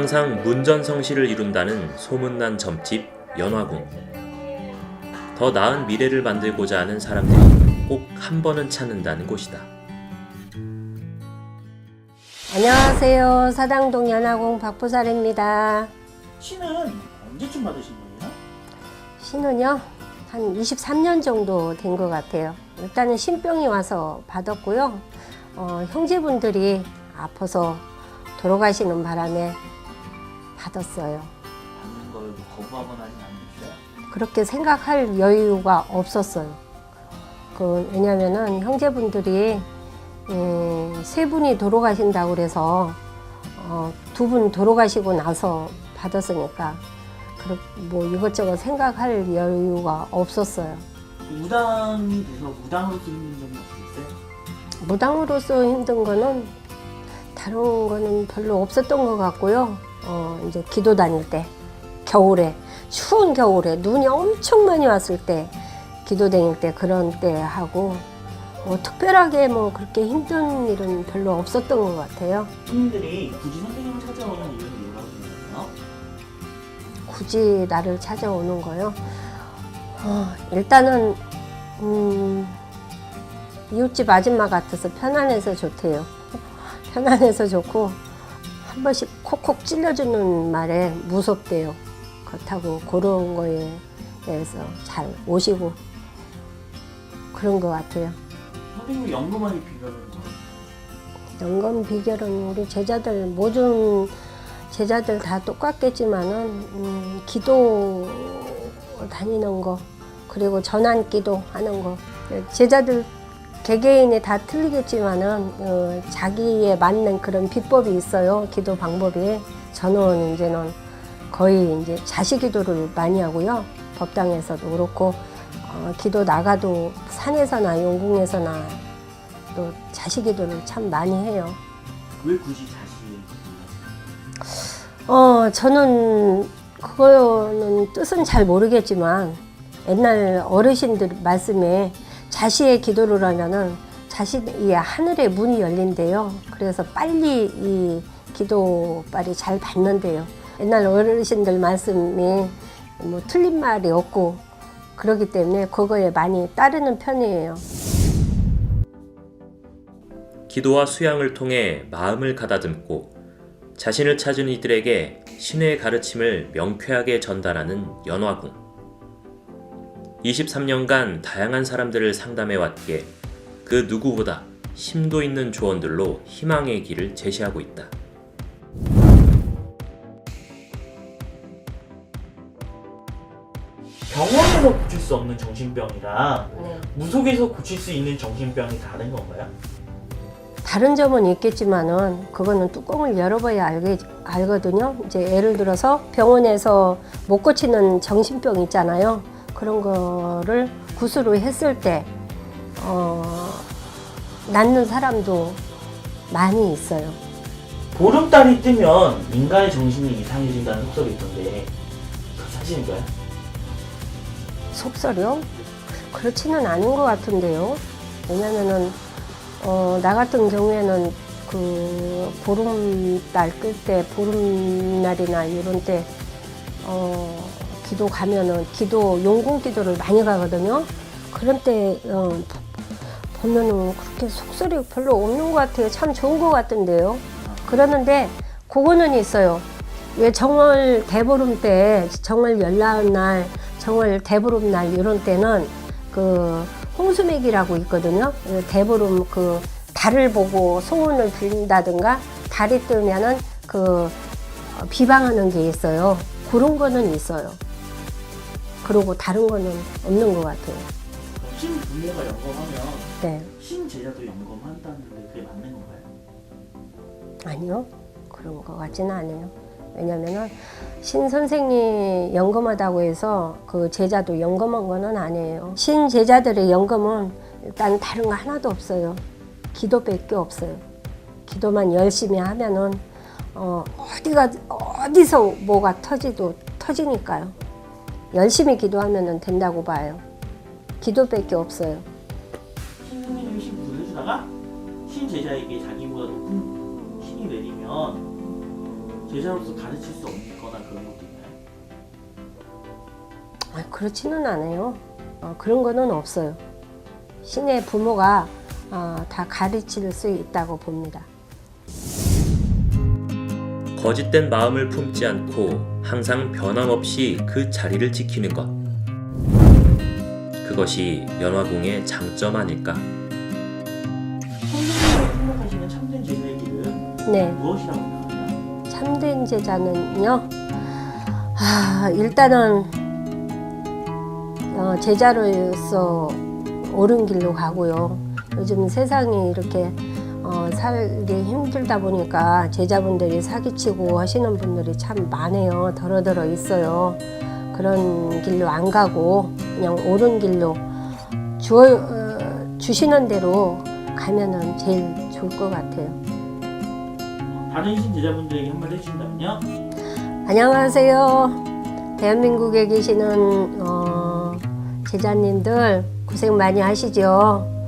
항상 문전성시를 이룬다는 소문난 점집 연화궁. 더 나은 미래를 만들고자 하는 사람들이 꼭 한 번은 찾는다는 곳이다. 안녕하세요. 사당동 연화궁 박보살입니다. 신은 언제쯤 받으신 거예요? 신은요, 한 23년 정도 된 것 같아요. 일단은 신병이 와서 받았고요. 어, 형제분들이 아파서 돌아가시는 바람에 받았어요. 받는 걸뭐 거부하거나 하진 않으셨어요? 그렇게 생각할 여유가 없었어요. 그, 왜냐면은 형제분들이 음, 세 분이 돌아가신다고 그래서 어, 두분 돌아가시고 나서 받았으니까 뭐 이것저것 생각할 여유가 없었어요. 무당이 돼서 무당으로서 힘든 점은 없으셨어요? 무당으로서 힘든 거는 다른 거는 별로 없었던 것 같고요. 어, 이제 기도 다닐 때 겨울에 추운 겨울에 눈이 엄청 많이 왔을 때 기도 다닐 때 그런 때 하고 뭐 특별하게 뭐 그렇게 힘든 일은 별로 없었던 것 같아요. 손님들이 굳이 선생님을 찾아오는 이유는 뭐라고 생각해요? 굳이 나를 찾아오는 거요. 어, 일단은 음, 이웃집 아줌마 같아서 편안해서 좋대요. 편안해서 좋고 한 번씩 콕콕 찔러주는 말에 무섭대요. 그렇다고 그런 거에 대해서 잘 오시고 그런 것 같아요. 선생님이 연금하기 비결은 뭐? 연금 비결은 우리 제자들 모든 제자들 다 똑같겠지만은 음, 기도 다니는 거 그리고 전환 기도 하는 거 제자들 개개인이 다 틀리겠지만은 어, 자기에 맞는 그런 비법이 있어요. 기도 방법이. 저는 이제는 거의 이제 자식 기도를 많이 하고요. 법당에서도 그렇고 어, 기도 나가도 산에서나 용궁에서나 또 자식 기도를 참 많이 해요. 왜 굳이 자신을 어, 저는 그거는 뜻은 잘 모르겠지만 옛날 어르신들 말씀에 자시의 기도를 하면은 자신이 하늘의 문이 열린대요. 그래서 빨리 이 기도빨이 잘 받는데요. 옛날 어르신들 말씀이 뭐 틀린 말이 없고 그러기 때문에 그거에 많이 따르는 편이에요. 기도와 수양을 통해 마음을 가다듬고 자신을 찾은 이들에게 신의 가르침을 명쾌하게 전달하는 연화궁. 23년간 다양한 사람들을 상담해 왔기에 그 누구보다 심도 있는 조언들로 희망의 길을 제시하고 있다. 병원에서 고칠 수 없는 정신병이랑 무속에서 고칠 수 있는 정신병이 다른 건가요? 다른 점은 있겠지만은 그거는 뚜껑을 열어봐야 알게, 알거든요. 이제 예를 들어서 병원에서 못 고치는 정신병 있잖아요. 그런 거를 구술을 했을 때 어, 낫는 사람도 많이 있어요. 보름달이 뜨면 인간의 정신이 이상해진다는 속설이 있던데 그거 사실인가요? 속설이요? 그렇지는 않은 것 같은데요. 왜냐면은 어, 나 같은 경우에는 그 보름달 끌 때 보름날이나 이런 때 어, 기도 가면은 기도 용궁 기도를 많이 가거든요. 그런 때 어, 보- 보면은 그렇게 속설이 별로 없는 것 같아요. 참 좋은 것 같은데요. 그러는데 그거는 있어요. 왜 정월 대보름 때 정월 열나은 날, 정월 대보름 날 이런 때는 그 홍수맥이라고 있거든요. 그 대보름 그 달을 보고 소원을 빌린다든가 달이 뜨면은 그 어, 비방하는 게 있어요. 그런 거는 있어요. 그리고 다른 거는 없는 것 같아요. 신 부모가 연금하면 네. 신 제자도 연금한다는데 그게 맞는 건가요? 아니요. 그런 것 같지는 않아요. 왜냐면은 신 선생이 연금하다고 해서 그 제자도 연금한 거는 아니에요. 신 제자들의 연금은 일단 다른 거 하나도 없어요. 기도밖에 없어요. 기도만 열심히 하면은 어, 어디가 어디서 뭐가 터지도 터지니까요. 열심히 기도하면은 된다고 봐요. 기도밖에 없어요. 신 선생님이 신 부를 해주다가 신 제자에게 자기보다 높은 신이 내리면 제자로서 가르칠 수 없거나 그런 것도 있나요? 아, 그렇지는 않아요. 어, 그런 거는 없어요. 신의 부모가 어, 다 가르칠 수 있다고 봅니다. 거짓된 마음을 품지 않고 항상 변함없이 그 자리를 지키는 것. 그것이 연화궁의 장점 아닐까. 선생님이 생각하시는 참된 제자의 길은 네. 무엇이라고 생각하나요? 참된 제자는요. 아, 일단은 어, 제자로서 옳은 길로 가고요. 요즘 세상이 이렇게 어, 살기 힘들다 보니까 제자분들이 사기치고 하시는 분들이 참 많아요. 더러더러 있어요. 그런 길로 안 가고 그냥 옳은 길로 주어, 어, 주시는 대로 가면은 제일 좋을 것 같아요. 다른 신 제자분들에게 한마디 해주신다면요? 안녕하세요. 대한민국에 계시는 어, 제자님들 고생 많이 하시죠.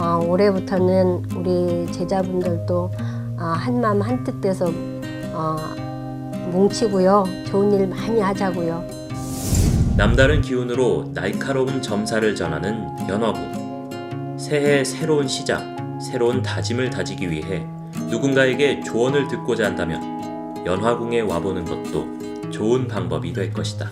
어, 올해부터는 우리 제자분들도 어, 한마음 한뜻 돼서 어, 뭉치고요. 좋은 일 많이 하자고요. 남다른 기운으로 날카로운 점사를 전하는 연화궁. 새해 새로운 시작, 새로운 다짐을 다지기 위해 누군가에게 조언을 듣고자 한다면 연화궁에 와보는 것도 좋은 방법이 될 것이다.